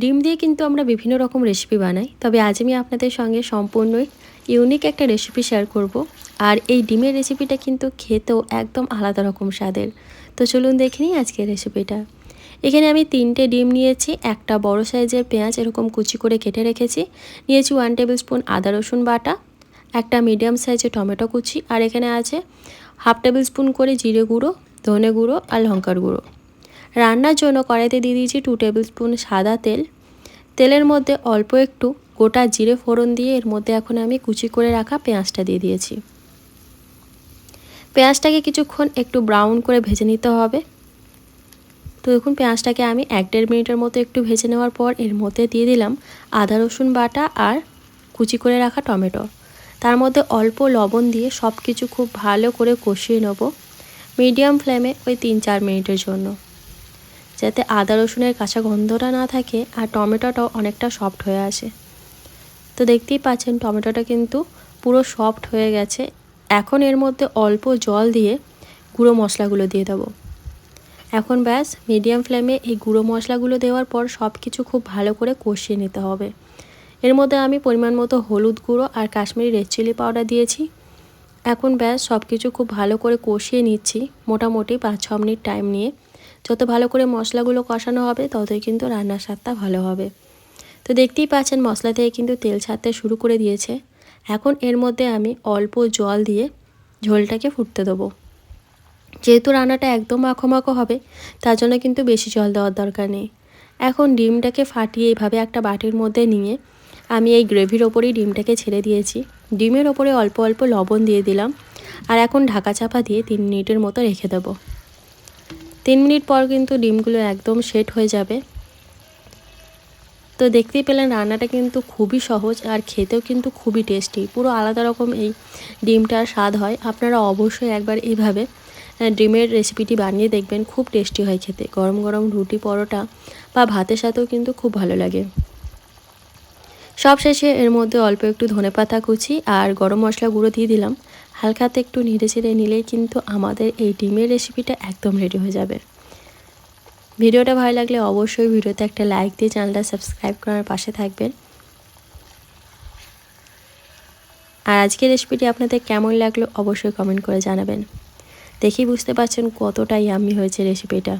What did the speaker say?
ডিম দিয়ে কিন্তু আমরা বিভিন্ন রকম রেসিপি বানাই। তবে আজ আমি আপনাদের সঙ্গে সম্পূর্ণই ইউনিক একটা রেসিপি শেয়ার করব। আর এই ডিমের রেসিপিটা কিন্তু খেতেও একদম আলাদা রকম স্বাদের। তো চলুন দেখে নিই আজকের রেসিপিটা এখানে আমি তিনটে ডিম নিয়েছি, একটা বড় সাইজের পেঁয়াজ এরকম কুচি করে কেটে রেখেছি। নিয়েছি ওয়ান টেবিল স্পুন আদা রসুন বাটা, একটা মিডিয়াম সাইজের টমেটো কুচি, আর এখানে আছে হাফ টেবিল স্পুন করে জিরে গুঁড়ো, ধনে গুঁড়ো আর লঙ্কার গুঁড়ো। রান্নার জন্য কড়াইতে দিয়ে দিয়েছি টু টেবিল স্পুন সাদা তেল। তেলের মধ্যে অল্প একটু গোটা জিরে ফোড়ন দিয়ে এর মধ্যে এখন আমি কুচি করে রাখা পেঁয়াজটা দিয়ে দিয়েছি। পেঁয়াজটাকে কিছুক্ষণ একটু ব্রাউন করে ভেজে নিতে হবে। তো দেখুন, পেঁয়াজটাকে আমি এক দেড় মিনিটের মতো একটু ভেজে নেওয়ার পর এর মধ্যে দিয়ে দিলাম আদা, রসুন বাটা আর কুচি করে রাখা টমেটো। তার মধ্যে অল্প লবণ দিয়ে সব কিছু খুব ভালো করে কষিয়ে নেব। মিডিয়াম ফ্লেমে ওই তিন চার মিনিটের জন্য। যাতে আদা রসুনের কাঁচা গন্ধটা না থাকে আর টমেটোটাও অনেকটা সফট হয়ে আসে। তো দেখতেই পাচ্ছেন টমেটোটা কিন্তু পুরো সফট হয়ে গেছে। এখন এর মধ্যে অল্প জল দিয়ে গুঁড়ো মশলাগুলো দিয়ে দেবো। এখন ব্যাস মিডিয়াম ফ্লেমে এই গুঁড়ো মশলাগুলো দেওয়ার পর সব কিছু খুব ভালো করে কষিয়ে নিতে হবে। এর মধ্যে আমি পরিমাণ মতো হলুদ গুঁড়ো আর কাশ্মীরি রেড চিলি পাউডার দিয়েছি। এখন ব্যাস সব কিছু খুব ভালো করে কষিয়ে নিচ্ছি মোটামুটি পাঁচ ছ মিনিট টাইম নিয়ে। যত ভালো করে মশলাগুলো কষানো হবে, ততই কিন্তু রান্নার স্বাদটা ভালো হবে। তো দেখতেই পাচ্ছেন মশলা থেকে কিন্তু তেল ছাড়তে শুরু করে দিয়েছে। এখন এর মধ্যে আমি অল্প জল দিয়ে ঝোলটাকে ফুটতে দেবো। যেহেতু রান্নাটা একদম মাখো হবে, তার জন্য কিন্তু বেশি জল দেওয়ার দরকার নেই। এখন ডিমটাকে ফাটিয়ে এইভাবে একটা বাটির মধ্যে নিয়ে আমি এই গ্রেভির ওপরেই ডিমটাকে ছেড়ে দিয়েছি। ডিমের ওপরে অল্প অল্প লবণ দিয়ে দিলাম। আর এখন ঢাকা চাপা দিয়ে তিন মিনিটের মতো রেখে দেবো। তিন মিনিট পর কিন্তু ডিমগুলো একদম সেট হয়ে যাবে। তো দেখতেই পেলেন রান্নাটা কিন্তু খুবই সহজ আর খেতেও কিন্তু খুবই টেস্টি। পুরো আলাদা রকম এই ডিমটার স্বাদ হয়। আপনারা অবশ্যই একবার এইভাবে ডিমের রেসিপিটি বানিয়ে দেখবেন। খুব টেস্টি হয় খেতে। গরম গরম রুটি পরোটা বা ভাতের সাথেও কিন্তু খুব ভালো লাগে। সব শেষে এর মধ্যে অল্প একটু ধনে পাতা কুচি আর গরম মশলা গুঁড়ো দিয়ে দিলাম। হালকাতে একটু নেড়ে ছেড়ে নিলেই কিন্তু আমাদের এই ডিমের রেসিপিটা একদম রেডি হয়ে যাবে। ভিডিওটা ভালো লাগলে অবশ্যই ভিডিওতে একটা লাইক দিয়ে চ্যানেলটা সাবস্ক্রাইব করার পাশে থাকবেন। আর আজকের রেসিপিটি আপনাদের কেমন লাগল অবশ্যই কমেন্ট করে জানাবেন। দেখেই বুঝতে পারছেন কতটাই আমি হয়েছে রেসিপিটা